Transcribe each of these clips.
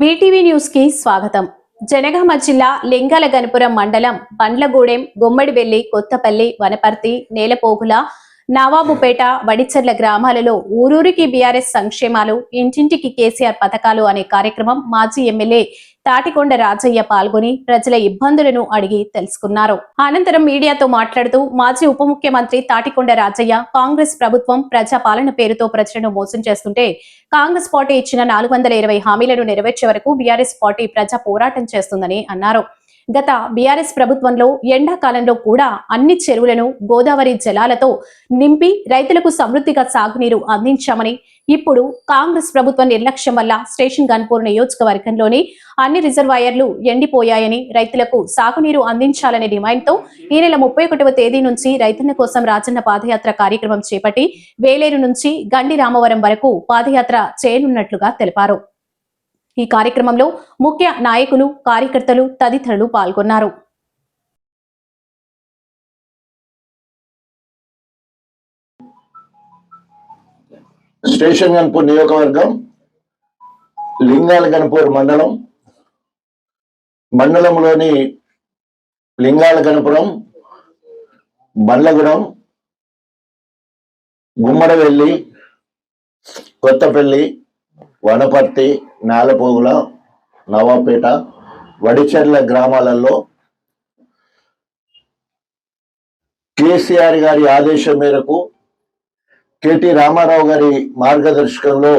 BTV న్యూస్కి స్వాగతం. జనగామ జిల్లా లింగాల గణపురం మండలం బండ్లగూడెం గుమ్మడివెల్లి కొత్తపల్లి వనపర్తి నేలపోగుల నవాబుపేట వడిచర్ల గ్రామాలలో ఊరూరికి బీఆర్ఎస్ సంక్షేమాలు ఇంటింటికి కేసీఆర్ పథకాలు అనే కార్యక్రమం మాజీ ఎమ్మెల్యే తాటికొండ రాజయ్య పాల్గొని ప్రజల ఇబ్బందులను అడిగి తెలుసుకున్నారు. అనంతరం మీడియాతో మాట్లాడుతూ మాజీ ఉప ముఖ్యమంత్రి తాటికొండ రాజయ్య కాంగ్రెస్ ప్రభుత్వం ప్రజా పాలన పేరుతో ప్రజలను మోసం చేస్తుంటే కాంగ్రెస్ పార్టీ ఇచ్చిన నాలుగు వందల ఇరవై హామీలను నెరవేర్చే వరకు బీఆర్ఎస్ పార్టీ ప్రజా పోరాటం చేస్తుందని అన్నారు. గత బీఆర్ఎస్ ప్రభుత్వంలో ఎండాకాలంలో కూడా అన్ని చెరువులను గోదావరి జలాలతో నింపి రైతులకు సమృద్ధిగా సాగునీరు అందించామని ఇప్పుడు కాంగ్రెస్ ప్రభుత్వ నిర్లక్ష్యం వల్ల స్టేషన్ గన్పూర్ నియోజకవర్గంలోని అన్ని రిజర్వాయర్లు ఎండిపోయాయని రైతులకు సాగునీరు అందించాలనే డిమాండ్తో ఈ నెల ముప్పై ఒకటవ తేదీ నుంచి రైతుల కోసం రాజన్న పాదయాత్ర కార్యక్రమం చేపట్టి వేలేరు నుంచి గండి రామవరం వరకు పాదయాత్ర చేయనున్నట్లుగా తెలిపారు. ఈ కార్యక్రమంలో ముఖ్య నాయకులు కార్యకర్తలు తదితరులు పాల్గొన్నారు. స్టేషన్ గన్పూర్ నియోజకవర్గం లింగాల గణపూర్ మండలం మండలంలోని లింగాల గణపురం బండ్లగూడెం గుమ్మడవెల్లి కొత్తపల్లి వనపర్తి నేలపోగుల నవాపేట వడిచెర్ల గ్రామాలలో కేసీఆర్ గారి ఆదేశం మేరకు కేటీ రామారావు గారి మార్గదర్శకంలో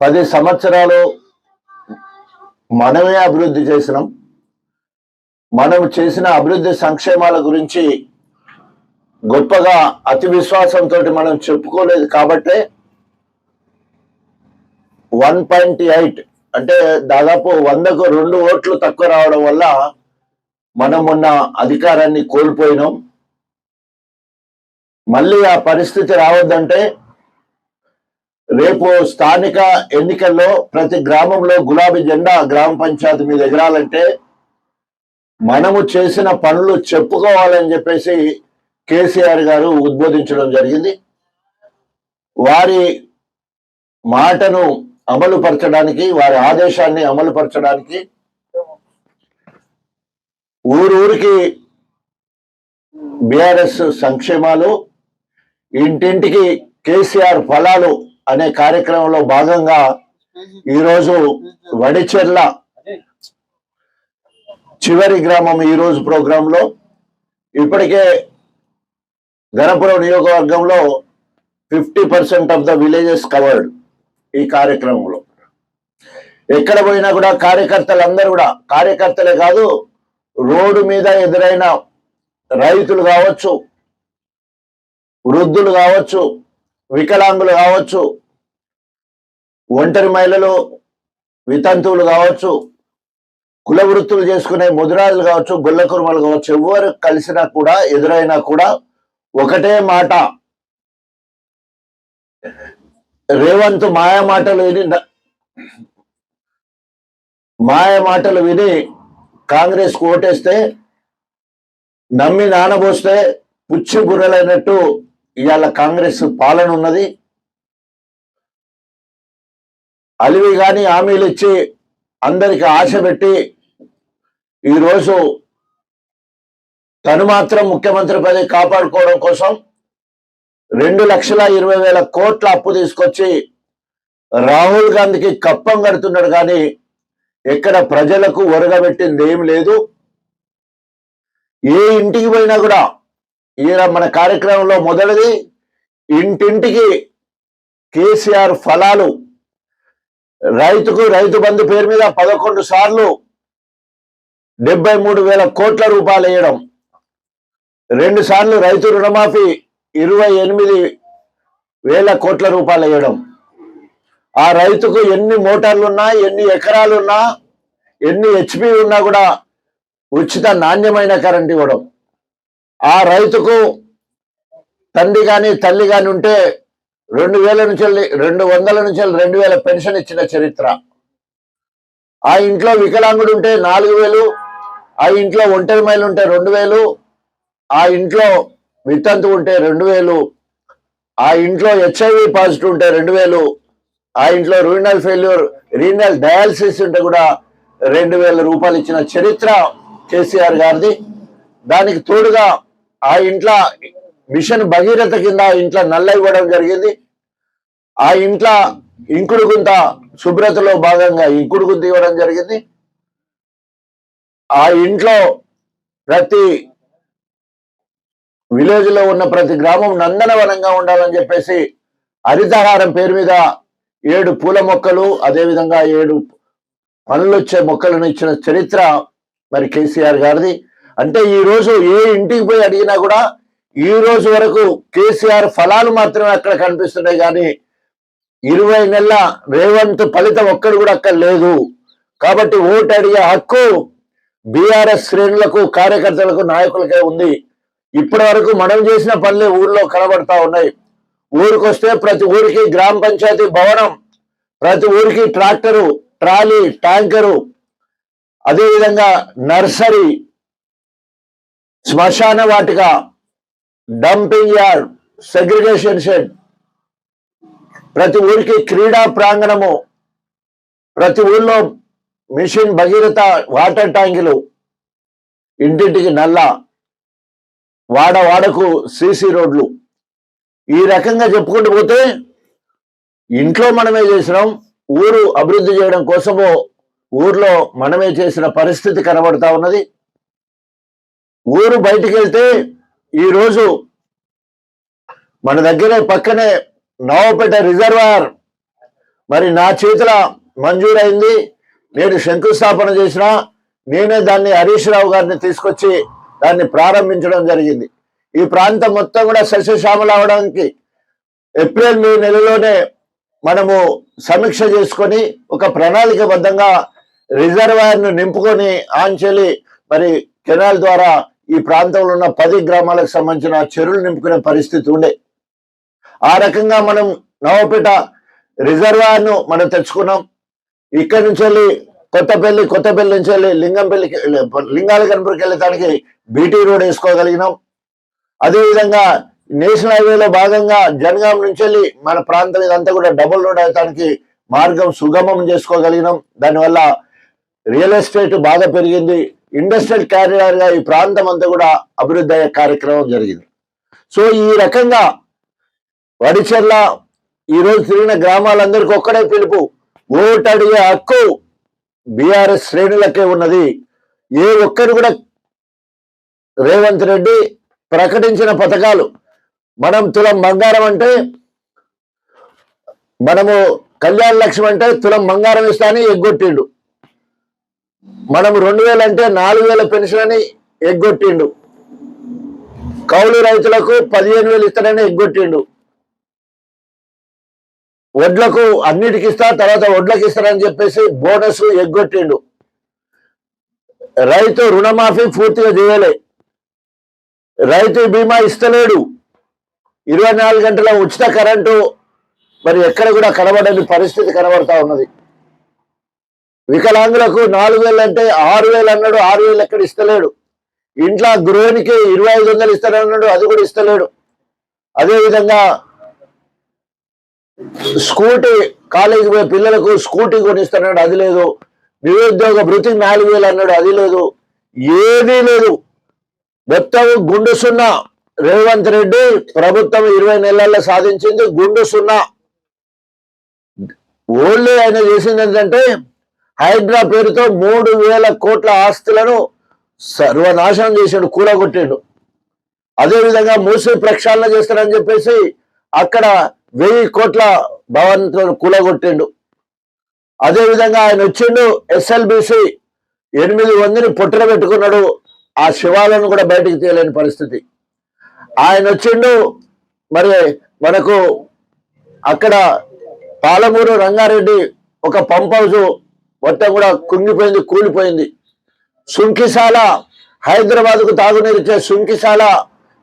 పది సంవత్సరాలు మనమే అభివృద్ధి చేసినాం. మనం చేసిన అభివృద్ధి సంక్షేమాల గురించి గొప్పగా అతి విశ్వాసంతో మనం చెప్పుకోలేదు కాబట్టే వన్ పాయింట్ ఎయిట్ అంటే దాదాపు వందకు రెండు ఓట్లు తక్కువ రావడం వల్ల మనం మొన్న అధికారాన్ని కోల్పోయినాం. మళ్ళీ ఆ పరిస్థితి రావద్దంటే రేపు స్థానిక ఎన్నికల్లో ప్రతి గ్రామంలో గులాబీ జెండా గ్రామ పంచాయతీ మీద ఎగరాలంటే మనము చేసిన పనులు చెప్పుకోవాలని చెప్పేసి కేసీఆర్ గారు ఉద్బోధించడం జరిగింది. వారి మాటను అమలు పరచడానికి వారి ఆదేశాన్ని అమలు పరచడానికి ఊరూరికి బిఆర్ఎస్ సంక్షేమాలు ఇంటింటికి కేసీఆర్ ఫలాలు అనే కార్యక్రమంలో భాగంగా ఈరోజు వడిచెర్ల చివరి గ్రామం ఈ రోజు ప్రోగ్రాంలో ఇప్పటికే గణపురం నియోజకవర్గంలో fifty percent of the villages covered. ఈ కార్యక్రమంలో. ఎక్కడ పోయినా కూడా కార్యకర్తలు అందరూ కూడా కార్యకర్తలే కాదు రోడ్డు మీద ఎదురైన రైతులు కావచ్చు వృద్ధులు కావచ్చు వికలాంగులు కావచ్చు ఒంటరి మహిళలు వితంతువులు కావచ్చు కుల వృత్తులు చేసుకునే ముదిరాజులు కావచ్చు గుల్ల కురుమలు కావచ్చు ఎవరు కలిసినా కూడా ఎదురైనా కూడా ఒకటే మాట. రేవంత్ మాయ మాటలు విని మాయ మాటలు విని కాంగ్రెస్ ఓటేస్తే నమ్మి నానబోస్తే పుచ్చి బుర్రలైనట్టు ఇవాళ కాంగ్రెస్ పాలన ఉన్నది. అలివి కానీ హామీలు ఇచ్చి అందరికి ఆశ పెట్టి ఈరోజు తను మాత్రం ముఖ్యమంత్రి పదవి కాపాడుకోవడం కోసం రెండు లక్షల ఇరవై వేల కోట్ల అప్పు తీసుకొచ్చి రాహుల్ గాంధీకి కప్పం కడుతున్నాడు కానీ ఎక్కడ ప్రజలకు ఒరగబెట్టింది ఏం లేదు. ఏ ఇంటికి పోయినా కూడా ఈయన మన కార్యక్రమంలో మొదటిది ఇంటింటికి కేసీఆర్ ఫలాలు. రైతుకు రైతు బంధు పేరు మీద పదకొండు సార్లు డెబ్బై మూడు వేల కోట్ల రూపాయలు వేయడం. రెండు సార్లు రైతు రుణమాఫీ ఇరవై ఎనిమిది వేల కోట్ల రూపాయలు వేయడం. ఆ రైతుకు ఎన్ని మోటార్లున్నా ఎన్ని ఎకరాలున్నా ఎన్ని హెచ్పి ఉన్నా కూడా ఉచిత నాణ్యమైన కరెంట్ ఇవ్వడం. ఆ రైతుకు తండ్రి కానీ తల్లి కానీ ఉంటే రెండు వేల నుంచి రెండు వందల నుంచి రెండు వేల పెన్షన్ ఇచ్చిన చరిత్ర. ఆ ఇంట్లో వికలాంగుడు ఉంటే నాలుగు వేలు ఆ ఇంట్లో ఒంటరి మైలు ఉంటే రెండు వేలు ఆ ఇంట్లో వితంతు ఉంటే రెండు వేలు ఆ ఇంట్లో హెచ్ఐవి పాజిటివ్ ఉంటే రెండు వేలు ఆ ఇంట్లో రూనల్ ఫెయిల్యూర్ రీనల్ డయాలసిస్ ఉంటే కూడా రెండు వేల రూపాయలు ఇచ్చిన చరిత్ర కేసీఆర్ గారిది. దానికి తోడుగా ఆ ఇంట్లో మిషన్ భగీరథ కింద ఆ ఇంట్లో నల్ల ఇవ్వడం జరిగింది. ఆ ఇంట్లో ఇంకుడు గుంత శుభ్రతలో భాగంగా ఇంకుడు గుంత ఇవ్వడం జరిగింది. ఆ ఇంట్లో ప్రతి విలేజ్లో ఉన్న ప్రతి గ్రామం నందనవనంగా ఉండాలని చెప్పేసి హరితహారం పేరు మీద ఏడు పూల మొక్కలు అదేవిధంగా ఏడు పనులు వచ్చే మొక్కలను ఇచ్చిన చరిత్ర మరి కేసీఆర్ గారిది. అంటే ఈ రోజు ఏ ఇంటికి పోయి అడిగినా కూడా ఈ రోజు వరకు కేసీఆర్ ఫలాలు మాత్రమే అక్కడ కనిపిస్తున్నాయి కానీ ఇరవై నెలల రేవంత్ ఫలితం ఒక్కడు కూడా అక్కడ లేదు. కాబట్టి ఓటు అడిగే హక్కు బీఆర్ఎస్ శ్రేణులకు కార్యకర్తలకు నాయకులకే ఉంది. ఇప్పటి వరకు మనం చేసిన పనులే ఊర్లో కనబడతా ఉన్నాయి. ఊరికొస్తే ప్రతి ఊరికి గ్రామ పంచాయతీ భవనం ప్రతి ఊరికి ట్రాక్టరు ట్రాలీ ట్యాంకరు అదేవిధంగా నర్సరీ శ్మశాన వాటిక డంపింగ్ యార్డ్ సెగ్రిగేషన్ షెడ్ ప్రతి ఊరికి క్రీడా ప్రాంగణము ప్రతి ఊర్లో మిషన్ భగీరథ వాటర్ ట్యాంకులు ఇంటింటికి నల్ల వాడ వాడకు సీసీ రోడ్లు. ఈ రకంగా చెప్పుకుంటూ పోతే ఇంట్లో మనమే చేసినాం ఊరు అభివృద్ధి చేయడం కోసము ఊర్లో మనమే చేసిన పరిస్థితి కనబడతా ఉన్నది. ఊరు బయటికి వెళ్తే ఈరోజు మన దగ్గరే పక్కనే నవపేట రిజర్వాయర్ మరి నా చేతుల మంజూరైంది నేను శంకుస్థాపన చేసిన నేనే దాన్ని హరీష్ రావు గారిని తీసుకొచ్చి దాన్ని ప్రారంభించడం జరిగింది. ఈ ప్రాంతం మొత్తం కూడా సస్యశ్యామల అవడానికి ఏప్రిల్ మే నెలలోనే మనము సమీక్ష చేసుకొని ఒక ప్రణాళికబద్ధంగా రిజర్వాయర్ను నింపుకొని ఆంచెలి మరి కెనాల్ ద్వారా ఈ ప్రాంతంలో ఉన్న పది గ్రామాలకు సంబంధించిన చెరువులు నింపుకునే పరిస్థితి ఉండే. ఆ రకంగా మనం నవపేట రిజర్వాయర్ను మనం తెచ్చుకున్నాం. ఇక్కడి నుంచి వెళ్ళి కొత్తపల్లి కొత్తపల్లి నుంచి వెళ్ళి లింగంపల్లికి లింగాల కనుపూర్కి వెళ్ళటానికి బీటీ రోడ్ వేసుకోగలిగినాం. అదేవిధంగా నేషనల్ హైవేలో భాగంగా జనగాం నుంచి వెళ్ళి మన ప్రాంతం ఇదంతా కూడా డబుల్ రోడ్ అవటానికి మార్గం సుగమం చేసుకోగలిగినాం. దానివల్ల రియల్ ఎస్టేట్ బాగా పెరిగింది. ఇండస్ట్రియల్ క్యారియర్గా ఈ ప్రాంతం అంతా కూడా అభివృద్ధి అయ్యే కార్యక్రమం జరిగింది. సో ఈ రకంగా వడిచెర్ల ఈరోజు తిరిగిన గ్రామాలందరికీ ఒక్కడే పిలుపు ఓటడిగే హక్కు బీఆర్ఎస్ శ్రేణులకే ఉన్నది. ఏ ఒక్కరు కూడా రేవంత్ రెడ్డి ప్రకటించిన పథకాలు మనం తులం బంగారం అంటే మనము కళ్యాణ లక్ష్యం అంటే తులం బంగారం ఇస్తానని ఎగ్గొట్టిండు. మనం రెండు వేలు అంటే నాలుగు వేల పెన్షన్ అని ఎగ్గొట్టిండు. కౌలు రైతులకు పదిహేను వేలు ఇస్తానని ఎగ్గొట్టిండు. వడ్లకు అన్నిటికి ఇస్తా తర్వాత వడ్లకు ఇస్తారని చెప్పేసి బోనస్ ఎగ్గొట్టిండు. రైతు రుణమాఫీ పూర్తిగా చేయలే. రైతు బీమా ఇస్తలేడు. ఇరవై నాలుగు గంటల ఉచిత కరెంటు మరి ఎక్కడ కూడా కనబడని పరిస్థితి కనబడతా ఉన్నది. వికలాంగులకు నాలుగు వేలు అంటే ఆరు వేలు అన్నాడు ఆరు వేలు ఎక్కడ ఇస్తలేడు. ఇంట్లో గృహనికి ఇరవై ఐదు వందలు ఇస్తానన్నాడు అది కూడా ఇస్తలేడు. అదేవిధంగా స్కూటీ కాలేజీ పోయే పిల్లలకు స్కూటీ కొనిస్తున్నాడు అది లేదు. నిరుద్యోగ బృతి నాలుగు వేలు అన్నాడు అది లేదు. ఏదీ లేదు. మొత్తం గుండు సున్నా. రేవంత్ రెడ్డి ప్రభుత్వం ఇరవై నెలల్లో సాధించింది గుండు సున్నా. ఓన్లీ ఆయన చేసింది ఏంటంటే హైడ్రా పేరుతో మూడు వేల కోట్ల ఆస్తులను సర్వనాశనం చేసాడు కూలగొట్టాడు అదేవిధంగా మూసి ప్రక్షాళన చేస్తాడని చెప్పేసి అక్కడ వెయ్యి కోట్ల భవన్తో కూలగొట్టిండు. అదేవిధంగా ఆయన వచ్చిండు ఎస్ఎల్బిసి ఎనిమిది మందిని పొట్టన పెట్టుకున్నాడు. ఆ శివాలను కూడా బయటకు తీయలేని పరిస్థితి. ఆయన వచ్చిండు మరి మనకు అక్కడ పాలమూరు రంగారెడ్డి ఒక పంప్ హౌస్ మొత్తం కూడా కుంగిపోయింది కూలిపోయింది. సుంకిశాల హైదరాబాద్కు తాగునీరు ఇచ్చే సుంకిశాల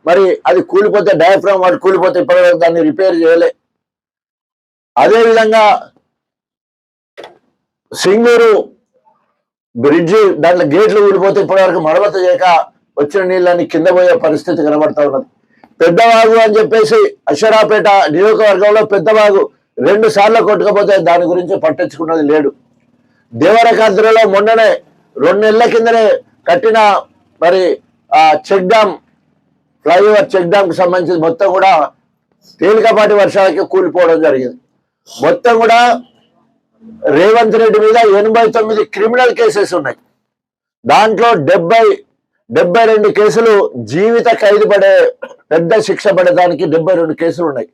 మరి అది కూలిపోతే డయాఫ్రామ్ వాడు కూలిపోతే ఇప్పటివరకు దాన్ని రిపేర్ చేయలే. అదే విధంగా సింగూరు బ్రిడ్జి దాంట్లో గేట్లు ఊడిపోతే ఇప్పటివరకు మరమ్మతు చేయక వచ్చిన నీళ్ళని కింద పోయే పరిస్థితి కనబడతా ఉన్నది. పెద్దవాగు అని చెప్పేసి అషరాపేట నియోజకవర్గంలో పెద్దవాగు రెండు సార్లు కొట్టుకపోతే దాని గురించి పట్టించుకున్నది లేడు. దేవరకాద్రిలో మొన్ననే రెండు నెలల కిందనే కట్టిన మరి ఆ check dam flyover check dam సంబంధించి మొత్తం కూడా తేలికపాటి వర్షాలకి కూలిపోవడం జరిగింది. మొత్తం కూడా రేవంత్ రెడ్డి మీద ఎనభై తొమ్మిది క్రిమినల్ కేసెస్ ఉన్నాయి. దాంట్లో డెబ్బై డెబ్బై రెండు కేసులు జీవిత ఖైదు పడే పెద్ద శిక్ష పడేదానికి డెబ్బై రెండు కేసులు ఉన్నాయి.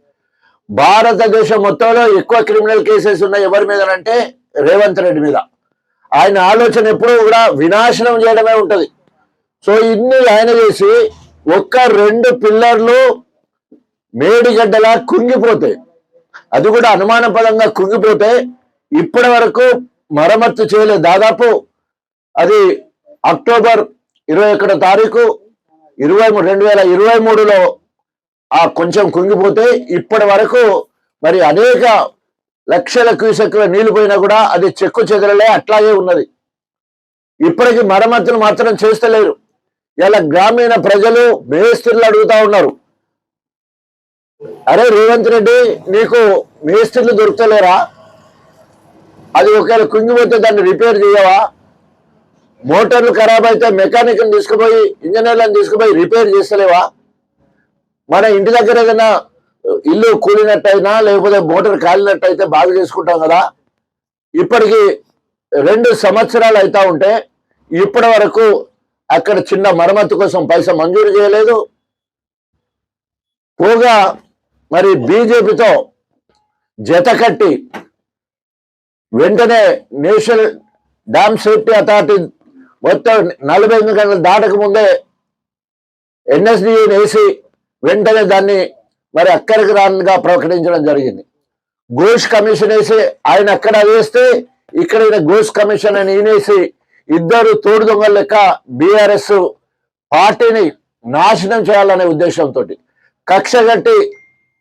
భారతదేశం మొత్తంలో ఎక్కువ క్రిమినల్ కేసెస్ ఉన్నాయి ఎవరి మీద అంటే రేవంత్ రెడ్డి మీద. ఆయన ఆలోచన ఎప్పుడూ కూడా వినాశనం చేయడమే ఉంటుంది. సో ఇన్ని ఆయన చేసి ఒక్క రెండు పిల్లర్లు మేడిగడ్డలా కుంగిపోతాయి అది కూడా అనుమానపదంగా కుంగిపోతే ఇప్పటి వరకు మరమ్మత్తు చేయలేదు. దాదాపు అది అక్టోబర్ ఇరవై ఒకటో తారీఖు ఇరవై మూడు రెండు వేల ఇరవై మూడులో ఆ కొంచెం కుంగిపోతే ఇప్పటి వరకు మరి అనేక లక్షల క్యూసెక్కుల నీళ్ళు పోయినా కూడా అది చెక్కు చెదరలే అట్లాగే ఉన్నది. ఇప్పటికీ మరమ్మతులు మాత్రం చేస్తలేరు. ఇలా గ్రామీణ ప్రజలు మేస్త్రులు అడుగుతా ఉన్నారు. అరే రేవంత్ రెడ్డి నీకు మేస్త్రులు దొరుకుతలేరా? అది ఒకవేళ కుంగిపోతే దాన్ని రిపేర్ చేయవా? మోటార్లు ఖరాబ్ అయితే మెకానిక్ తీసుకుపోయి ఇంజనీర్లను తీసుకుపోయి రిపేర్ చేస్తలేవా? మన ఇంటి దగ్గర ఏదైనా ఇల్లు కూలినట్టయినా లేకపోతే మోటార్ కాలినట్టయితే బాగా చేసుకుంటాం కదా. ఇప్పటికి రెండు సంవత్సరాలు అవుతా ఉంటే ఇప్పటి వరకు అక్కడ చిన్న మరమ్మతు కోసం పైసా మంజూరు చేయలేదు. పోగా మరి బీజేపీతో జత కట్టి వెంటనే నేషనల్ డ్యామ్ సేఫ్టీ అథారిటీ మొత్తం నలభై ఎనిమిది గంటలు దాటక ముందే ఎన్ఎస్డిని వేసి వెంటనే దాన్ని మరి అక్కడికి రానుగా ప్రకటించడం జరిగింది. ఘోష్ కమిషన్ వేసి ఆయన అక్కడ వేస్తే ఇక్కడ ఘోష్ కమిషన్ అని ఈయనేసి ఇద్దరు తోడు దొంగల లెక్క బీఆర్ఎస్ పార్టీని నాశనం చేయాలనే ఉద్దేశంతో కక్ష కట్టి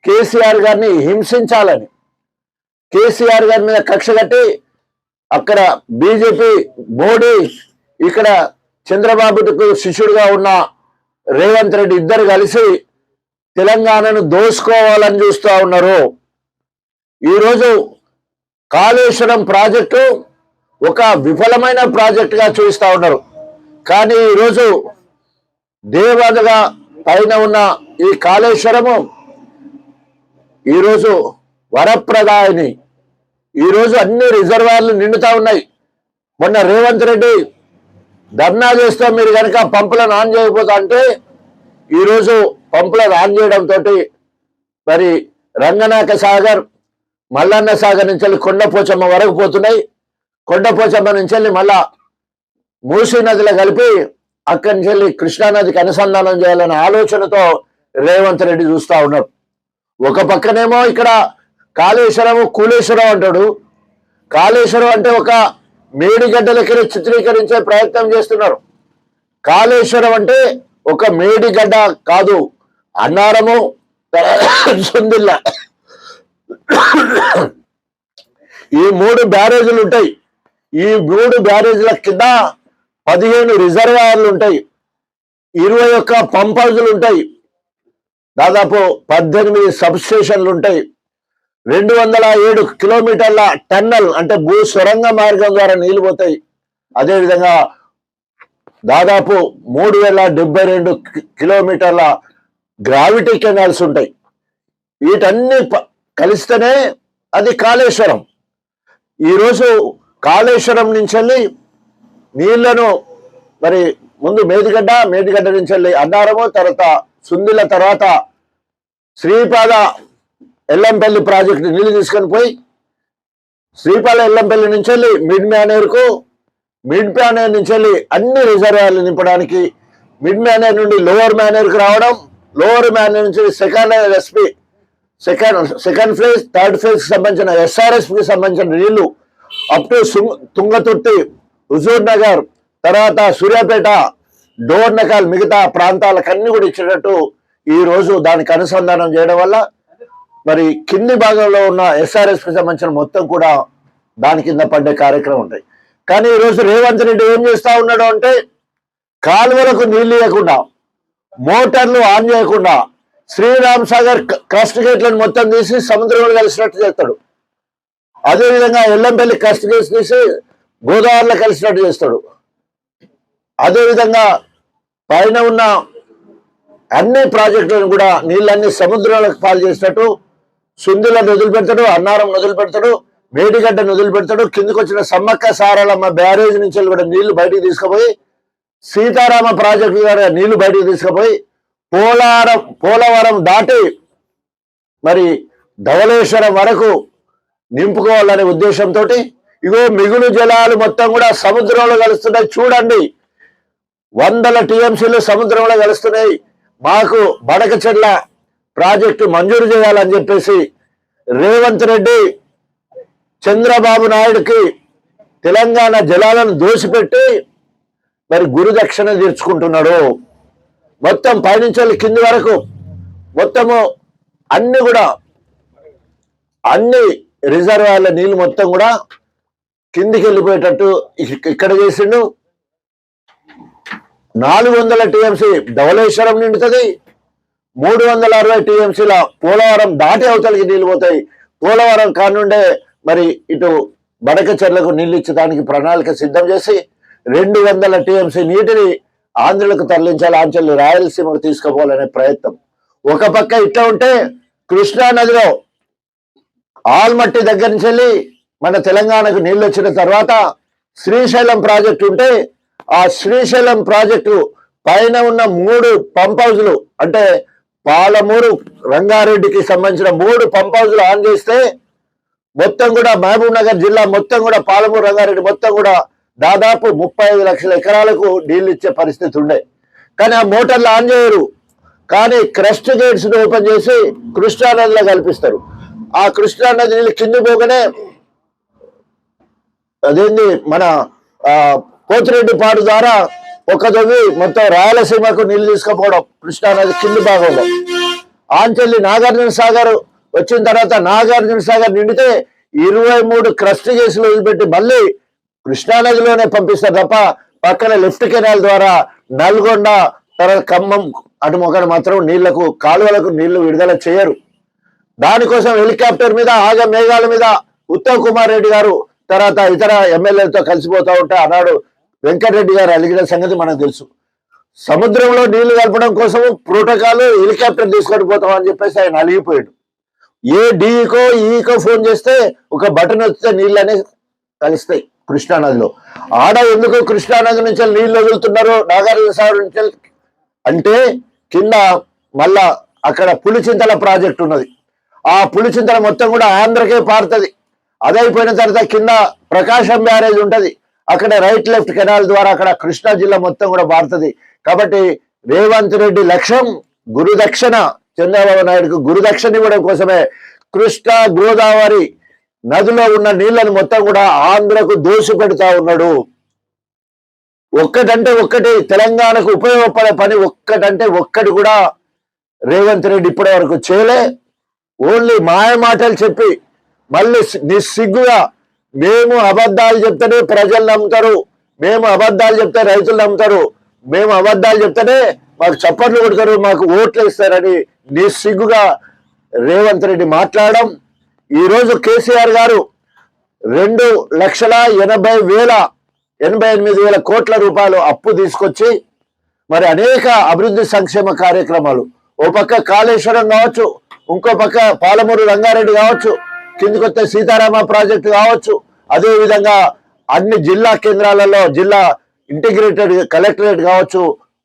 కేసీఆర్ గారిని హింసించాలని. కేసీఆర్ గారి మీద కక్ష కట్టి అక్కడ బీజేపీ మోడీ ఇక్కడ చంద్రబాబుకు శిష్యుడిగా ఉన్న రేవంత్ రెడ్డి ఇద్దరు కలిసి తెలంగాణను దోసుకోవాలని చూస్తూ ఉన్నారు. ఈరోజు కాళేశ్వరం ప్రాజెక్టు ఒక విఫలమైన ప్రాజెక్టుగా చూపిస్తా ఉన్నారు. కానీ ఈరోజు దేవాదగా పైన ఉన్న ఈ కాళేశ్వరము ఈరోజు వరప్రదాయని ఈరోజు అన్ని రిజర్వాయర్లు నిండుతా ఉన్నాయి. మొన్న రేవంత్ రెడ్డి ధర్నా చేస్తే మీరు కనుక పంపులను ఆన్ చేయకపోతా అంటే ఈరోజు పంపులను ఆన్ చేయడంతో మరి రంగనాథ సాగర్ మల్లన్న సాగర్ నుంచి కొండపోచమ్మ వరకు పోతున్నాయి. కొండపోచమ్మ నుంచి వెళ్ళి మళ్ళా మూసీ నదిలో కలిపి అక్కడి నుంచి వెళ్ళి కృష్ణానదికి అనుసంధానం చేయాలనే ఆలోచనతో రేవంత్ రెడ్డి చూస్తూ ఉన్నాడు. ఒక పక్కనేమో ఇక్కడ కాళేశ్వరము కూలేశ్వరం అంటాడు. కాళేశ్వరం అంటే ఒక మేడిగడ్డలకి చిత్రీకరించే ప్రయత్నం చేస్తున్నారు. కాళేశ్వరం అంటే ఒక మేడిగడ్డ కాదు అన్నారము సుందిల్ల. ఈ మూడు బ్యారేజీలు ఉంటాయి. ఈ మూడు బ్యారేజ్ల కింద పదిహేను రిజర్వాయర్లు ఉంటాయి. ఇరవై ఒక్క పంప్ హౌజులు ఉంటాయి. దాదాపు పద్దెనిమిది సబ్ స్టేషన్లు ఉంటాయి. రెండు వందల ఏడు కిలోమీటర్ల టన్నల్ అంటే భూ సొరంగ మార్గం ద్వారా నీళ్ళు పోతాయి. అదేవిధంగా దాదాపు మూడు వేల డెబ్బై రెండు కి- కిలోమీటర్ల గ్రావిటీ కెనాల్స్ ఉంటాయి. వీటన్ని కలిస్తేనే అది కాళేశ్వరం. ఈరోజు కాళేశ్వరం నుంచి వెళ్ళి నీళ్ళను మరి ముందు మేదిగడ్డ మేదిగడ్డ నుంచి వెళ్ళి అన్నారము తర్వాత సుందిల తర్వాత శ్రీపాద ఎల్లంపల్లి ప్రాజెక్టు నీళ్ళు తీసుకొని పోయి శ్రీపాద ఎల్లంపల్లి నుంచి వెళ్ళి మిడ్ మేనేర్కు మిడ్ మేనేర్ నుంచి వెళ్ళి అన్ని రిజర్వాయర్లు నింపడానికి మిడ్ మేనేర్ నుండి లోవర్ మేనేర్కు రావడం లోవర్ మేనేర్ నుంచి second SP second second phase third ఫేజ్కి సంబంధించిన ఎస్ఆర్ఎస్కు సంబంధించిన నీళ్ళు up to Tungaturthi Huzurnagar తర్వాత సూర్యాపేట డోర్ నకాల్ మిగతా ప్రాంతాలకన్నీ కూడా ఇచ్చేటట్టు ఈ రోజు దానికి అనుసంధానం చేయడం వల్ల మరి కింది భాగంలో ఉన్న ఎస్ఆర్ఎస్కి సంబంధించిన మొత్తం కూడా దాని కింద పడ్డే కార్యక్రమం ఉంటాయి. కానీ ఈరోజు రేవంత్ రెడ్డి ఏం చేస్తా ఉన్నాడు అంటే కాలువలకు నీళ్ళు ఇవ్వకుండా మోటార్లు ఆన్ చేయకుండా శ్రీరామ్ సాగర్ క్రస్ట్ గేట్లను మొత్తం తీసి సముద్రంలో కలిసినట్టు చేస్తాడు. అదేవిధంగా ఎల్లంపల్లి కష్ట కేసు తీసి గోదావరిలో కలిసినట్టు చేస్తాడు. అదేవిధంగా పైన ఉన్న అన్ని ప్రాజెక్టులను కూడా నీళ్ళన్ని సముద్రాలకు పాలు చేసినట్టు సుందులను వదిలి పెడతాడు అన్నారం వదిలి పెడతాడు మేడిగడ్డ వదిలి పెడతాడు కిందకు వచ్చిన సమ్మక్క సారాలమ్మ బ్యారేజ్ నుంచి వెళ్ళి కూడా నీళ్ళు బయటికి తీసుకుపోయి సీతారామ ప్రాజెక్టు ద్వారా నీళ్ళు బయటికి తీసుకుపోయి పోలారం పోలవరం దాటి మరి ధవళేశ్వరం వరకు నింపుకోవాలనే ఉద్దేశంతో ఇగో మిగులు జలాలు మొత్తం కూడా సముద్రంలో కలుస్తున్నాయి. చూడండి వందల టీఎంసీలు సముద్రంలో కలుస్తున్నాయి. మాకు బడకచెర్ల ప్రాజెక్టు మంజూరు చేయాలని చెప్పేసి రేవంత్ రెడ్డి చంద్రబాబు నాయుడుకి తెలంగాణ జలాలను దోసిపెట్టి మరి గురుదక్షిణ తీర్చుకుంటున్నాడు. మొత్తం పైనుంచి కింది వరకు మొత్తము అన్ని కూడా అన్ని రిజర్వాయర్ల నీళ్ళు మొత్తం కూడా కిందికి వెళ్ళిపోయేటట్టు ఇక్కడ చేసిండు. నాలుగు వందల టీఎంసీ ధవలేశ్వరం నిండుతుంది. మూడు వందల అరవై టీఎంసీల పోలవరం దాటి అవతలికి నీళ్ళు పోతాయి. పోలవరం కానుండే మరి ఇటు బడకచెర్లకు నీళ్ళు ఇచ్చడానికి ప్రణాళిక సిద్ధం చేసి రెండు వందల టీఎంసీ నీటిని ఆంధ్రులకు తరలించాలి. ఆంధ్రులు రాయలసీమకు తీసుకుపోవాలనే ప్రయత్నం. ఒక పక్క ఇట్లా ఉంటే కృష్ణా నదిలో ఆల్మట్టి దగ్గర నుంచి వెళ్ళి మన తెలంగాణకు నీళ్ళు వచ్చిన తర్వాత శ్రీశైలం ప్రాజెక్టు ఉంటే ఆ శ్రీశైలం ప్రాజెక్టు పైన ఉన్న మూడు పంప్ హౌజులు అంటే పాలమూరు రంగారెడ్డికి సంబంధించిన మూడు పంప్ హౌజులు ఆన్ చేస్తే మొత్తం కూడా మహబూబ్ నగర్ జిల్లా మొత్తం కూడా పాలమూరు రంగారెడ్డి మొత్తం కూడా దాదాపు ముప్పై ఐదు లక్షల ఎకరాలకు నీళ్ళు ఇచ్చే పరిస్థితి ఉండే. కానీ ఆ మోటార్లు ఆన్ చేయరు. కానీ క్రస్ట్ గేట్స్ ఓపెన్ చేసి కృష్ణానదిలో కల్పిస్తారు. ఆ కృష్ణా నది నీళ్ళు కింద పోగానే అదేంది? మన ఆ, పోతిరెడ్డి పాడు ద్వారా ఒక చదివి మొత్తం రాయలసీమకు నీళ్ళు తీసుకుపోవడం కృష్ణా నది కింద భాగంలో. ఆంచెల్లి నాగార్జున సాగర్ వచ్చిన తర్వాత నాగార్జున సాగర్ నిండితే ఇరవై మూడు క్రస్ట్ కేసులు వదిలిపెట్టి మళ్ళీ కృష్ణానదిలోనే పంపిస్తారు తప్ప పక్కన లెఫ్ట్ కెనాల్ ద్వారా నల్గొండ తర్వాత ఖమ్మం అటు మొక్కలు మాత్రం నీళ్ళకు కాలువలకు నీళ్ళు విడుదల చేయరు. దానికోసం హెలికాప్టర్ మీద ఆగ మేఘాల మీద ఉత్తమ్ కుమార్ రెడ్డి గారు తర్వాత ఇతర ఎమ్మెల్యేలతో కలిసిపోతా ఉంటే ఆనాడు వెంకటరెడ్డి గారు అలిగిన సంగతి మనకు తెలుసు. సముద్రంలో నీళ్ళు కలపడం కోసం ప్రోటోకాల్ హెలికాప్టర్ తీసుకొని పోతాం అని చెప్పేసి ఆయన అలిగిపోయాడు. ఏ డీకో ఈకో ఫోన్ చేస్తే ఒక బటన్ వస్తే నీళ్ళు అనేది కలుస్తాయి కృష్ణానదిలో. ఆడ ఎందుకు కృష్ణానది నుంచి నీళ్ళు వదులుతున్నారు నాగార్జున సాగర్ నుంచి అంటే కింద మళ్ళా అక్కడ పులిచింతల ప్రాజెక్ట్ ఉన్నది. ఆ పులిచింతల మొత్తం కూడా ఆంధ్రకే పారుతుంది. అదైపోయిన తర్వాత కింద ప్రకాశం బ్యారేజ్ ఉంటుంది. అక్కడ రైట్ లెఫ్ట్ కెనాల్ ద్వారా అక్కడ కృష్ణా జిల్లా మొత్తం కూడా పారుతుంది. కాబట్టి రేవంత్ రెడ్డి లక్ష్యం గురుదక్షిణ. చంద్రబాబు నాయుడుకు గురుదక్షిణ ఇవ్వడం కోసమే కృష్ణా గోదావరి నదిలో ఉన్న నీళ్ళను మొత్తం కూడా ఆంధ్రకు దోసి పెడతా ఉన్నాడు. ఒక్కటంటే ఒక్కటి తెలంగాణకు ఉపయోగపడే పని ఒక్కటంటే ఒక్కటి కూడా రేవంత్ రెడ్డి ఇప్పటి వరకు చేయలే. ఓన్లీ మాయ మాటలు చెప్పి మళ్ళీ నిస్సిగ్గుగా మేము అబద్ధాలు చెప్తేనే ప్రజలు నమ్ముతారు మేము అబద్ధాలు చెప్తే రైతులు నమ్ముతారు మేము అబద్ధాలు చెప్తేనే మాకు చప్పట్లు కొడతారు మాకు ఓట్లు ఇస్తారని నిస్సిగ్గుగా రేవంత్ రెడ్డి మాట్లాడడం. ఈరోజు కేసీఆర్ గారు రెండు లక్షల ఎనభై వేల ఎనభై ఎనిమిది వేల కోట్ల రూపాయలు అప్పు తీసుకొచ్చి మరి అనేక అభివృద్ధి సంక్షేమ కార్యక్రమాలు. ఓ పక్క కాళేశ్వరం కావచ్చు ఇంకో పక్క పాలమూరు రంగారెడ్డి కావచ్చు కిందికొస్తే సీతారామ ప్రాజెక్టు కావచ్చు అదేవిధంగా అన్ని జిల్లా కేంద్రాలలో జిల్లా ఇంటిగ్రేటెడ్ కలెక్టరేట్ కావచ్చు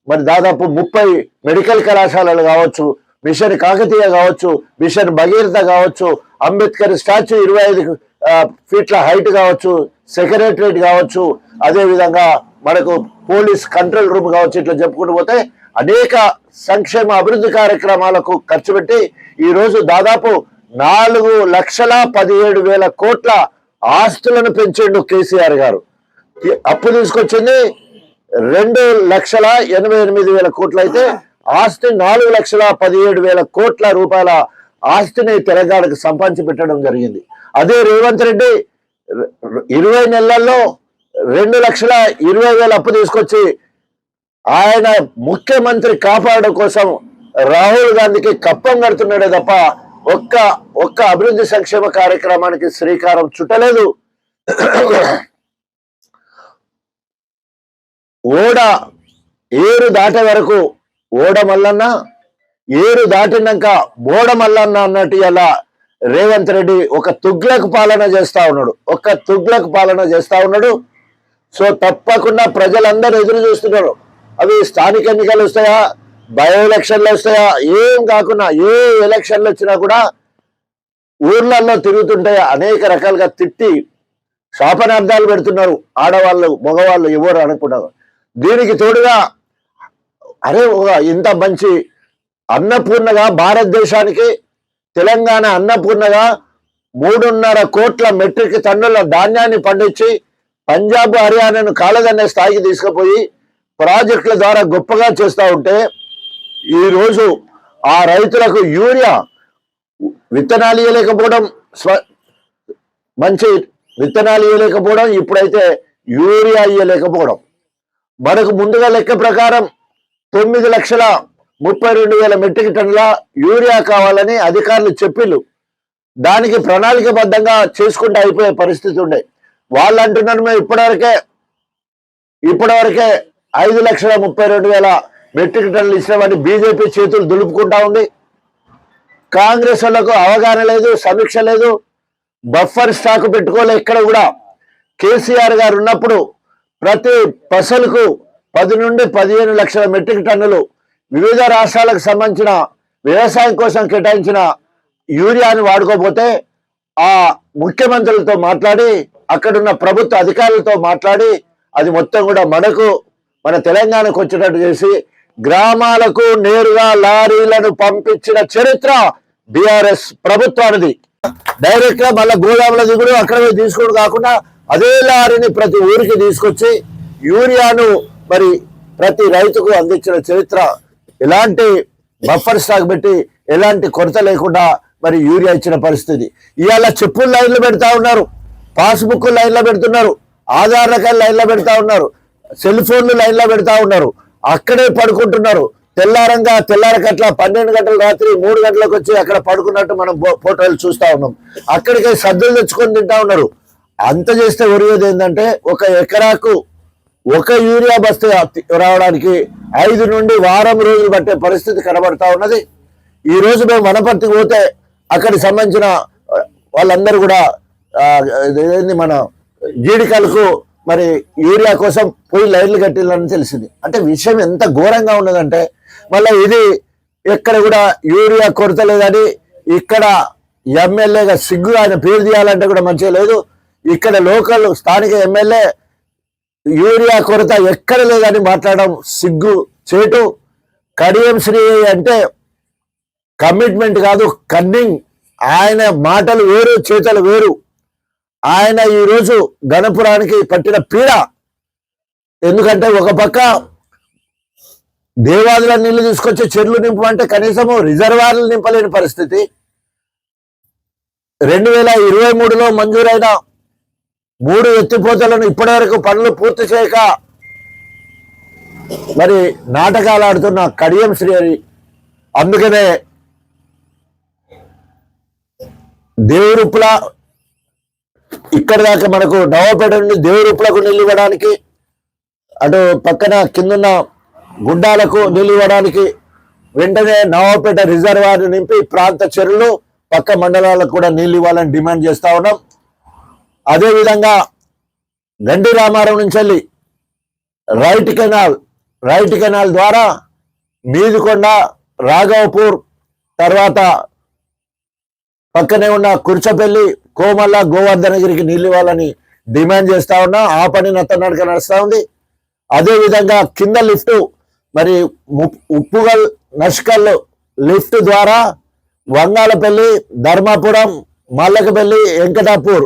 మరి దాదాపు ముప్పై మెడికల్ కళాశాలలు కావచ్చు మిషన్ కాకతీయ కావచ్చు మిషన్ భగీరథ కావచ్చు అంబేద్కర్ స్టాచ్యూ ఇరవై ఐదు ఫీట్ల హైట్ కావచ్చు సెక్రటరేట్ కావచ్చు అదేవిధంగా మనకు పోలీస్ కంట్రోల్ రూమ్ కావచ్చు ఇట్లా చెప్పుకుంటూ పోతే అనేక సంక్షేమ అభివృద్ధి కార్యక్రమాలకు ఖర్చు పెట్టి ఈరోజు దాదాపు నాలుగు లక్షల పదిహేడు వేల కోట్ల ఆస్తులను పెంచిండు కేసీఆర్ గారు. అప్పు తీసుకొచ్చింది రెండు లక్షల ఎనభై ఎనిమిది వేల కోట్లు అయితే ఆస్తి నాలుగు లక్షల పదిహేడు వేల కోట్ల రూపాయల ఆస్తిని తెలంగాణకు సంపాదించి పెట్టడం జరిగింది. అదే రేవంత్ రెడ్డి ఇరవై నెలల్లో రెండు లక్షల ఇరవై వేల అప్పు తీసుకొచ్చి ఆయన ముఖ్యమంత్రి కాపాడడం కోసం రాహుల్ గాంధీకి కప్పం కడుతున్నాడే తప్ప ఒక్క ఒక్క అభివృద్ధి సంక్షేమ కార్యక్రమానికి శ్రీకారం చుట్టలేదు. ఓడ ఏరు దాటే వరకు ఓడ మల్లన్న ఏరు దాటినాక బోడ మల్లన్న అన్నట్టు ఇలా రేవంత్ రెడ్డి ఒక తుగ్లకు పాలన చేస్తా ఉన్నాడు. ఒక తుగ్లకు పాలన చేస్తా ఉన్నాడు. సో తప్పకుండా ప్రజలందరూ ఎదురు చూస్తున్నారు. అవి స్థానిక ఎన్నికలు వస్తాయా? బయో ఎలక్షన్లు వస్తాయా? ఏం కాకుండా ఏ ఎలక్షన్లు వచ్చినా కూడా ఊర్లలో తిరుగుతుంటాయా? అనేక రకాలుగా తిట్టి శాపనార్థాలు పెడుతున్నారు ఆడవాళ్ళు మగవాళ్ళు ఎవరు అనుకున్నారు. దీనికి తోడుగా అరే ఒక ఇంత మంచి అన్నపూర్ణగా భారతదేశానికి తెలంగాణ అన్నపూర్ణగా మూడున్నర కోట్ల మెట్రిక్ టన్నుల ధాన్యాన్ని పండించి పంజాబ్ హర్యానాను కాలదన్నే స్థాయికి తీసుకుపోయి ప్రాజెక్టుల ద్వారా గొప్పగా చేస్తూ ఉంటే ఈరోజు ఆ రైతులకు యూరియా విత్తనాలు ఇవ్వలేకపోవడం స్వ మంచి విత్తనాలు ఇవ్వలేకపోవడం ఇప్పుడైతే యూరియా ఇవ్వలేకపోవడం. మనకు ముందుగా లెక్క ప్రకారం తొమ్మిది లక్షల ముప్పై రెండు వేల మెట్రిక్ టన్నుల యూరియా కావాలని అధికారులు చెప్పిళ్ళు. దానికి ప్రణాళికబద్ధంగా చేసుకుంటూ అయిపోయే పరిస్థితి ఉండే. వాళ్ళు అంటున్నారు మేము ఇప్పటివరకే ఇప్పటివరకే ఐదు లక్షల ముప్పై రెండు వేల మెట్రిక్ టన్నులు ఇచ్చినామని బీజేపీ చేతులు దులుపుకుంటా ఉంది. కాంగ్రెస్ వాళ్ళకు అవగాహన లేదు సమీక్ష లేదు. బఫర్ స్టాక్ పెట్టుకోలే ఇక్కడ కూడా. కేసీఆర్ గారు ఉన్నప్పుడు ప్రతి పసలకు పది నుండి పదిహేను లక్షల మెట్రిక్ టన్నులు వివిధ రాష్ట్రాలకు సంబంధించిన వ్యవసాయం కోసం కేటాయించిన యూరియాని వాడుకోపోతే ఆ ముఖ్యమంత్రులతో మాట్లాడి అక్కడున్న ప్రభుత్వ అధికారులతో మాట్లాడి అది మొత్తం కూడా మనకు మన తెలంగాణకు వచ్చేటట్టు చేసి గ్రామాలకు నేరుగా లారీలను పంపించిన చరిత్ర బిఆర్ఎస్ ప్రభుత్వానిది. డైరెక్ట్గా మళ్ళీ గోదాముల దిగుడు అక్కడ తీసుకోడు కాకుండా అదే లారీని ప్రతి ఊరికి తీసుకొచ్చి యూరియాను మరి ప్రతి రైతుకు అందించిన చరిత్ర. ఎలాంటి బఫర్ స్టాక్ పెట్టి ఎలాంటి కొరత లేకుండా మరి యూరియా ఇచ్చిన పరిస్థితి. ఇవాళ చెప్పులు లైన్లు పెడతా ఉన్నారు. పాస్బుక్ లైన్లో పెడుతున్నారు. ఆధార్ రకాల లైన్లో పెడతా ఉన్నారు. సెల్ ఫోన్లు లైన్లో పెడతా ఉన్నారు. అక్కడే పడుకుంటున్నారు. తెల్లారంగా తెల్లారకట్ల పన్నెండు గంటల రాత్రి మూడు గంటలకు వచ్చి అక్కడ పడుకున్నట్టు మనం ఫో- ఫోటోలు చూస్తూ ఉన్నాం. అక్కడికి సద్దులు తెచ్చుకొని తింటా ఉన్నారు. అంత చేస్తే ఒరిగేది ఏంటంటే ఒక ఎకరాకు ఒక యూరియా బస్తా రావడానికి ఐదు నుండి వారం రోజులు పట్టే పరిస్థితి కనబడతా ఉన్నది. ఈ రోజు మేము వనపర్తికి పోతే అక్కడికి సంబంధించిన వాళ్ళందరూ కూడా ఇదేంది మన జీడికలకు మరి యూరియా కోసం పోయి లైన్లు కట్టిల్లని తెలిసింది. అంటే విషయం ఎంత ఘోరంగా ఉన్నదంటే మళ్ళీ ఇది ఎక్కడ కూడా యూరియా కొరత లేదని ఇక్కడ ఎమ్మెల్యేగా సిగ్గు ఆయన పేరు తీయాలంటే కూడా మంచిగా లేదు. ఇక్కడ లోకల్ స్థానిక ఎమ్మెల్యే యూరియా కొరత ఎక్కడ లేదని మాట్లాడడం సిగ్గు చేటు. కడియం శ్రీ అంటే కమిట్మెంట్ కాదు కన్నింగ్. ఆయన మాటలు వేరు చేతలు వేరు. ఆయన ఈరోజు గణపురానికి పట్టిన పీడ. ఎందుకంటే ఒక పక్క దేవాదుల నీళ్ళు తీసుకొచ్చి చెర్లు నింపమంటే కనీసము రిజర్వాయర్లు నింపలేని పరిస్థితి. రెండు వేల ఇరవై మూడులో మంజూరైన మూడు ఎత్తిపోతలను ఇప్పటివరకు పనులు పూర్తి చేయక మరి నాటకాలు ఆడుతున్న కడియం శ్రీహరి అందుకనే దేవురుప్పుల ఇక్కడ దాకా మనకు నవపేట నుండి దేవరూపులకు నీళ్ళు ఇవ్వడానికి అటు పక్కన కిందున్న గుడ్డాలకు నీళ్ళు ఇవ్వడానికి వెంటనే నవాపేట రిజర్వాయర్ నింపి ప్రాంత చెరువులు పక్క మండలాలకు కూడా నీళ్ళు ఇవ్వాలని డిమాండ్ చేస్తా ఉన్నాం. అదేవిధంగా గండి రామారం నుంచి వెళ్ళి రైట్ కెనాల్ రైట్ కెనాల్ ద్వారా మీదికొండ రాఘవపూర్ తర్వాత పక్కనే ఉన్న కుర్చపల్లి కోమల్ల గోవర్ధనగిరికి నీళ్ళు ఇవ్వాలని డిమాండ్ చేస్తా ఉన్నా ఆ పని నత్తనడక నడుస్తూ ఉంది. అదేవిధంగా కింద లిఫ్ట్ మరి ఉప్పుగల్ నష్కల్ లిఫ్ట్ ద్వారా వంగాలపల్లి ధర్మాపురం మల్లకపల్లి వెంకటాపూర్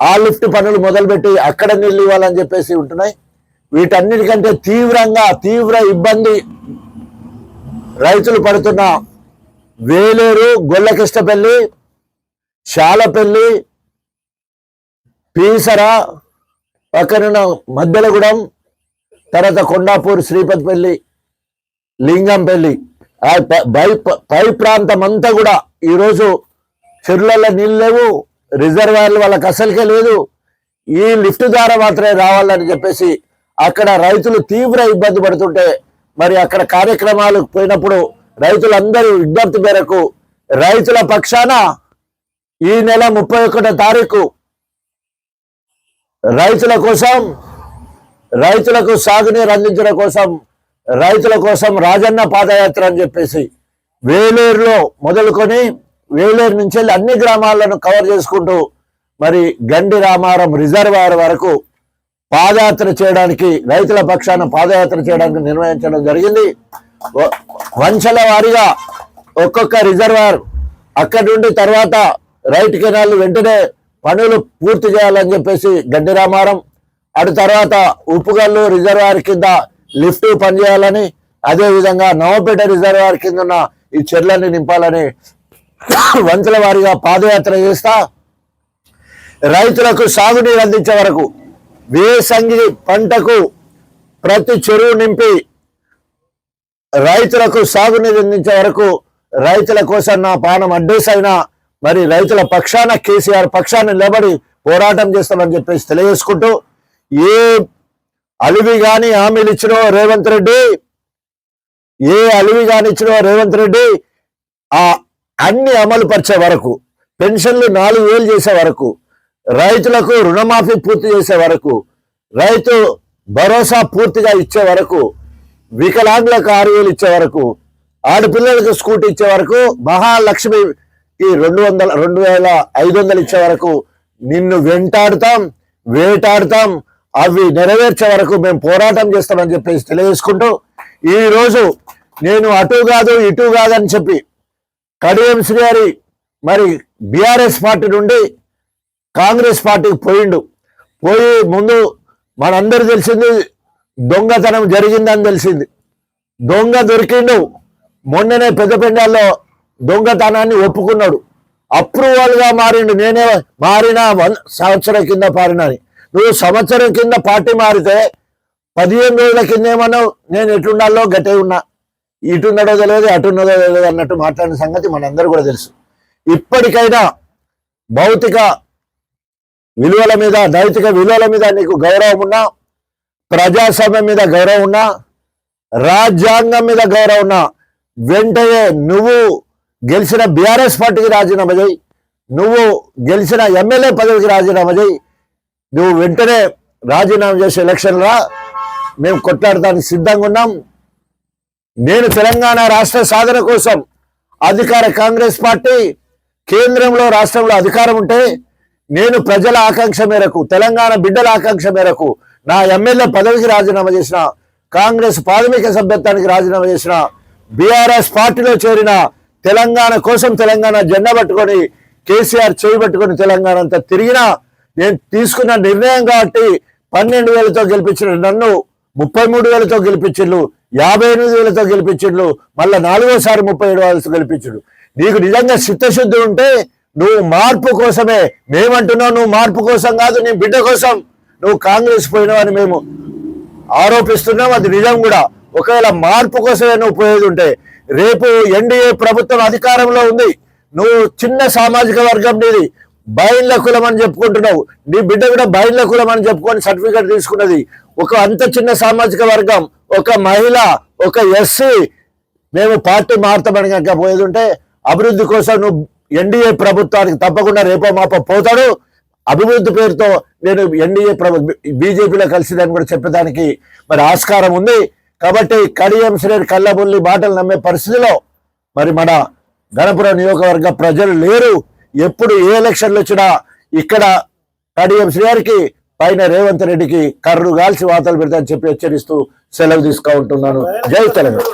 ఆ లిఫ్ట్ పనులు మొదలుపెట్టి అక్కడ నీళ్ళు ఇవ్వాలని చెప్పేసి ఉంటున్నాయి. వీటన్నిటికంటే తీవ్రంగా తీవ్ర ఇబ్బంది రైతులు పడుతున్న వేలేరు గొల్లకృష్ణపల్లి శాలపల్లి పీసర పక్కన మద్దెలగూడెం తర్వాత కొండాపూర్ శ్రీపతిపల్లి లింగంపల్లి. ఆ పై పై ప్రాంతం అంతా కూడా ఈరోజు చెరువులలో నీళ్ళు లేవు రిజర్వాయర్లు వాళ్ళకి అసలుకే లేదు. ఈ లిఫ్ట్ ద్వారా మాత్రమే రావాలని చెప్పేసి అక్కడ రైతులు తీవ్ర ఇబ్బంది పడుతుంటే మరి అక్కడ కార్యక్రమాలు పోయినప్పుడు రైతులందరూ విజ్ఞప్తి మేరకు రైతుల పక్షాన ఈ నెల ముప్పై ఒకటో తారీఖు రైతుల కోసం రైతులకు సాగునీరు అందించడం కోసం రైతుల కోసం రాజన్న పాదయాత్ర అని చెప్పేసి వేలేరులో మొదలుకొని వేలేరు నుంచి వెళ్ళి అన్ని గ్రామాలను కవర్ చేసుకుంటూ మరి గండి రామారం రిజర్వాయర్ వరకు పాదయాత్ర చేయడానికి రైతుల పక్షాన పాదయాత్ర చేయడానికి నిర్ణయించడం జరిగింది. వంశల వారీగా ఒక్కొక్క రిజర్వాయర్ అక్కడి నుండి తర్వాత రైట్ కెనాల్ వెంటనే పనులు పూర్తి చేయాలని చెప్పేసి గడ్డి రామారం అటు తర్వాత ఉప్పుగల్లు రిజర్వాయర్ కింద లిఫ్ట్ పనిచేయాలని అదేవిధంగా నవపేట రిజర్వాయర్ కింద ఉన్న ఈ చెర్లని నింపాలని వంతుల వారిగా పాదయాత్ర చేస్తా. రైతులకు సాగునీరు అందించే వరకు వేసంగి పంటకు ప్రతి చెరువు నింపి రైతులకు సాగునీరు అందించే వరకు రైతుల కోసం నా పానం అడ్డూసైనా మరి రైతుల పక్షాన కేసీఆర్ పక్షాన నిలబడి పోరాటం చేస్తామని చెప్పేసి తెలియజేసుకుంటూ ఏ అలివి గాని హామీలు ఇచ్చినో రేవంత్ రెడ్డి ఏ అలివి గాని ఇచ్చినో రేవంత్ రెడ్డి ఆ అన్ని అమలు పరిచే వరకు పెన్షన్లు నాలుగు వేలు చేసే వరకు రైతులకు రుణమాఫీ పూర్తి చేసే వరకు రైతు భరోసా పూర్తిగా ఇచ్చే వరకు వికలాంగులకు ఆరు వేలు ఇచ్చే వరకు ఆడపిల్లలకు స్కూటీ ఇచ్చే వరకు మహాలక్ష్మి ఈ రెండు వందల రెండు వేల ఐదు వందలు ఇచ్చే వరకు నిన్ను వెంటాడుతాం వేటాడుతాం అవి నెరవేర్చే వరకు మేము పోరాటం చేస్తామని చెప్పేసి తెలియజేసుకుంటూ ఈరోజు నేను అటు కాదు ఇటు కాదని చెప్పి కడియం శ్రీ గారి మరి బీఆర్ఎస్ పార్టీ నుండి కాంగ్రెస్ పార్టీకి పోయిండు. పోయి ముందు మనందరూ తెలిసింది దొంగతనం జరిగిందని తెలిసింది. దొంగ దొరికిండు. మొన్ననే పెద్దపెండాల్లో దొంగతనాన్ని ఒప్పుకున్నాడు. అప్రూవల్గా మారిండు. నేనే మారిన వన్ సంవత్సరం కింద పారినని. నువ్వు సంవత్సరం కింద పార్టీ మారితే పదిహేను రోజుల కింద ఏమన్నావు నేను ఎట్లుండాలో గట్టే ఉన్నా. ఇటున్నదో తెలియదు అటున్నదో తెలియదు అన్నట్టు మాట్లాడిన సంగతి మనందరూ కూడా తెలుసు. ఇప్పటికైనా భౌతిక విలువల మీద నైతిక విలువల మీద నీకు గౌరవం ఉన్నా ప్రజాస్వామ్యం మీద గౌరవం ఉన్నా రాజ్యాంగం మీద గౌరవం ఉన్నా వెంటనే నువ్వు గెలిచిన బీఆర్ఎస్ పార్టీకి రాజీనామా చేయి. నువ్వు గెలిచిన ఎమ్మెల్యే పదవికి రాజీనామా చేయి. నువ్వు వెంటనే రాజీనామా చేసే ఎలక్షన్లా మేము కొట్లాడడానికి సిద్ధంగా ఉన్నాం. నేను తెలంగాణ రాష్ట్ర సాధన కోసం అధికార కాంగ్రెస్ పార్టీ కేంద్రంలో రాష్ట్రంలో అధికారం ఉంటే నేను ప్రజల ఆకాంక్ష మేరకు తెలంగాణ బిడ్డల ఆకాంక్ష మేరకు నా ఎమ్మెల్యే పదవికి రాజీనామా చేసిన కాంగ్రెస్ ప్రాథమిక సభ్యత్వానికి రాజీనామా చేసిన బీఆర్ఎస్ పార్టీలో చేరిన తెలంగాణ కోసం తెలంగాణ జెండా పట్టుకొని కేసీఆర్ చేయి పట్టుకొని తెలంగాణ అంతా తిరిగినా నేను తీసుకున్న నిర్ణయం కాబట్టి పన్నెండు వేలతో గెలిపించిన నన్ను ముప్పై మూడు వేలతో గెలిపించిండు యాభై ఎనిమిది వేలతో గెలిపించిండు మళ్ళీ నాలుగోసారి ముప్పై ఏడు వేలతో గెలిపించుడు నీకు నిజంగా చిత్తశుద్ధి ఉంటే నువ్వు మార్పు కోసమే మేమంటున్నావు నువ్వు మార్పు కోసం కాదు నీ బిడ్డ కోసం నువ్వు కాంగ్రెస్ పోయినావని మేము ఆరోపిస్తున్నాం. అది నిజం కూడా. ఒకవేళ మార్పు కోసమే నువ్వు పోయేది ఉంటే రేపు ఎన్డీఏ ప్రభుత్వం అధికారంలో ఉంది. నువ్వు చిన్న సామాజిక వర్గం నీది. బయళ్ళ కులం అని చెప్పుకుంటున్నావు. నీ బిడ్డ కూడా బయళ్ళ కులం అని చెప్పుకొని సర్టిఫికేట్ తీసుకున్నది. ఒక అంత చిన్న సామాజిక వర్గం ఒక మహిళ ఒక ఎస్సీ మేము పార్టీ మారుతామని కనుక పోయేది ఉంటే అభివృద్ధి కోసం నువ్వు ఎన్డీఏ ప్రభుత్వానికి తప్పకుండా రేపో మాపో పోతాడు. అభివృద్ధి పేరుతో నేను ఎన్డీఏ ప్రభు బీజేపీలో కలిసిదని కూడా చెప్పడానికి మరి ఆస్కారం ఉంది. కాబట్టి కడియం శ్రేణి కళ్ళబుల్లి మాటలు నమ్మే పరిస్థితిలో మరి మన గణపురం నియోజకవర్గ ప్రజలు లేరు. ఎప్పుడు ఏ ఎలక్షన్లు వచ్చినా ఇక్కడ కడియం శ్రీగారికి పైన రేవంత్ రెడ్డికి కర్రు గాల్చి వార్తలు పెడతానని చెప్పి హెచ్చరిస్తూ సెలవు తీసుకుంటున్నాను. జై తెలంగాణ.